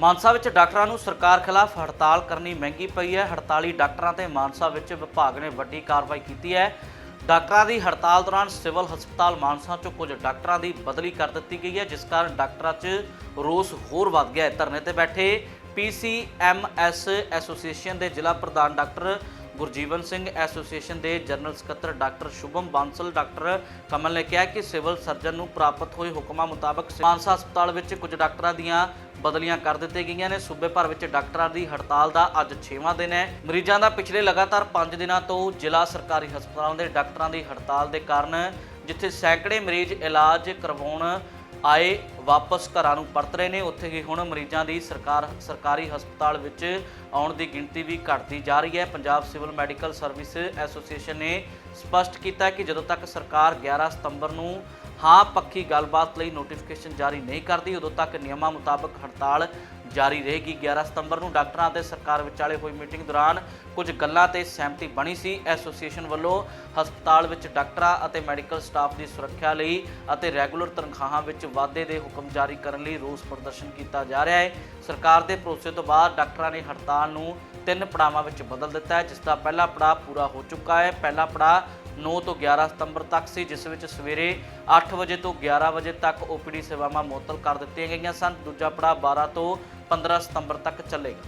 ਮਾਨਸਾ ਵਿੱਚ ਡਾਕਟਰਾਂ ਨੂੰ ਸਰਕਾਰ ਖਿਲਾਫ ਹੜਤਾਲ ਕਰਨੀ ਮਹਿੰਗੀ ਪਈ ਹੈ। ਹੜਤਾਲੀ ਡਾਕਟਰਾਂ ਤੇ ਮਾਨਸਾ ਵਿੱਚ ਵਿਭਾਗ ਨੇ ਵੱਡੀ ਕਾਰਵਾਈ ਕੀਤੀ ਹੈ। ਡਾਕਟਰਾਂ ਦੀ ਹੜਤਾਲ ਦੌਰਾਨ ਸਿਵਲ ਹਸਪਤਾਲ ਮਾਨਸਾ 'ਚੋਂ ਕੁਝ ਡਾਕਟਰਾਂ ਦੀ ਬਦਲੀ ਕਰ ਦਿੱਤੀ ਗਈ ਹੈ, ਜਿਸ ਕਾਰਨ ਡਾਕਟਰਾਂ 'ਚ ਰੋਸ ਹੋਰ ਵੱਧ ਗਿਆ ਹੈ। ਧਰਨੇ ਤੇ ਬੈਠੇ ਪੀਸੀਐਮਐਸ ਐਸੋਸੀਏਸ਼ਨ ਦੇ ਜ਼ਿਲ੍ਹਾ ਪ੍ਰਧਾਨ ਡਾਕਟਰ ਗੁਰਜੀਵਨ ਸਿੰਘ, ਐਸੋਸੀਏਸ਼ਨ ਦੇ ਜਨਰਲ ਸਕੱਤਰ ਡਾਕਟਰ ਸ਼ੁਭਮ ਬਾਂਸਲ, ਡਾਕਟਰ ਕਮਲ ਨੇ ਕਿਹਾ ਕਿ ਸਿਵਲ ਸਰਜਨ ਨੂੰ ਪ੍ਰਾਪਤ ਹੋਏ ਹੁਕਮਾਂ ਮੁਤਾਬਕ ਮਾਨਸਾ ਹਸਪਤਾਲ ਵਿੱਚ ਕੁਝ ਡਾਕਟਰਾਂ ਦੀਆਂ ਬਦਲੀਆਂ ਕਰ ਦਿੱਤੀਆਂ ਗਈਆਂ ਨੇ। ਸੂਬੇ ਭਰ ਵਿੱਚ ਡਾਕਟਰਾਂ ਦੀ ਹੜਤਾਲ ਦਾ ਅੱਜ 6ਵਾਂ ਦਿਨ ਹੈ। ਮਰੀਜ਼ਾਂ ਦਾ ਪਿਛਲੇ ਲਗਾਤਾਰ 5 ਦਿਨਾਂ ਤੋਂ ਜ਼ਿਲ੍ਹਾ ਸਰਕਾਰੀ ਹਸਪਤਾਲਾਂ ਦੇ ਡਾਕਟਰਾਂ ਦੀ ਹੜਤਾਲ ਦੇ ਕਾਰਨ, ਜਿੱਥੇ ਸੈਂਕੜੇ ਮਰੀਜ਼ ਇਲਾਜ ਕਰਵਾਉਣ ਆਏ ਵਾਪਸ ਘਰਾਂ ਨੂੰ ਪਰਤ ਰਹੇ ਨੇ। ਉੱਥੇ ਹੀ ਹੁਣ ਮਰੀਜ਼ਾਂ ਦੀ ਸਰਕਾਰ, ਸਰਕਾਰੀ ਹਸਪਤਾਲ ਵਿੱਚ ਆਉਣ ਦੀ ਗਿਣਤੀ ਵੀ ਘਟਦੀ ਜਾ ਰਹੀ ਹੈ। Punjab civil medical service association ਨੇ ਸਪਸ਼ਟ ਕੀਤਾ ਕਿ ਜਦੋਂ ਤੱਕ ਸਰਕਾਰ 11 ਸਤੰਬਰ ਨੂੰ ਹਾਂ, ਪੱਕੀ ਗੱਲਬਾਤ ਲਈ ਨੋਟੀਫਿਕੇਸ਼ਨ ਜਾਰੀ ਨਹੀਂ ਕਰਦੀ। ਉਦੋਂ ਤੱਕ ਨਿਯਮਾਂ ਮੁਤਾਬਕ ਹੜਤਾਲ ਜਾਰੀ ਰਹੇਗੀ। 11 ਸਤੰਬਰ ਨੂੰ ਡਾਕਟਰਾਂ ਅਤੇ ਸਰਕਾਰ ਵਿਚਾਲੇ ਹੋਈ ਮੀਟਿੰਗ ਦੌਰਾਨ ਕੁਝ ਗੱਲਾਂ ਤੇ ਸਹਿਮਤੀ ਬਣੀ ਸੀ। ਐਸੋਸੀਏਸ਼ਨ ਵੱਲੋਂ ਹਸਪਤਾਲ ਵਿੱਚ ਡਾਕਟਰਾਂ ਅਤੇ ਮੈਡੀਕਲ ਸਟਾਫ ਦੀ ਸੁਰੱਖਿਆ ਲਈ ਅਤੇ ਰੈਗੂਲਰ ਤਨਖਾਹਾਂ ਵਿੱਚ ਵਾਧੇ ਦੇ ਹੁਕਮ ਜਾਰੀ ਕਰਨ ਲਈ ਰੋਸ ਪ੍ਰਦਰਸ਼ਨ ਕੀਤਾ ਜਾ ਰਿਹਾ ਹੈ। ਸਰਕਾਰ ਦੇ ਭਰੋਸੇ ਤੋਂ ਬਾਅਦ ਡਾਕਟਰਾਂ ਨੇ ਹੜਤਾਲ ਨੂੰ ਤਿੰਨ ਪੜਾਵਾਂ ਵਿੱਚ ਬਦਲ ਦਿੱਤਾ ਹੈ, ਜਿਸ ਦਾ ਪਹਿਲਾ ਪੜਾਅ ਪੂਰਾ ਹੋ ਚੁੱਕਾ ਹੈ। ਪਹਿਲਾ ਪੜਾਅ 9 ਤੋਂ 11 ਸਤੰਬਰ ਤੱਕ ਸੀ, ਜਿਸ ਵਿੱਚ ਸਵੇਰੇ 8 ਵਜੇ ਤੋਂ 11 ਵਜੇ ਤੱਕ ਓਪੀਡੀ ਸੇਵਾਵਾਂ ਮੁਅੱਤਲ ਕਰ ਦਿੱਤੀਆਂ ਗਈਆਂ ਸਨ। ਦੂਜਾ ਪੜਾਅ 12 ਤੋਂ 15 ਸਤੰਬਰ ਤੱਕ ਚੱਲੇਗਾ।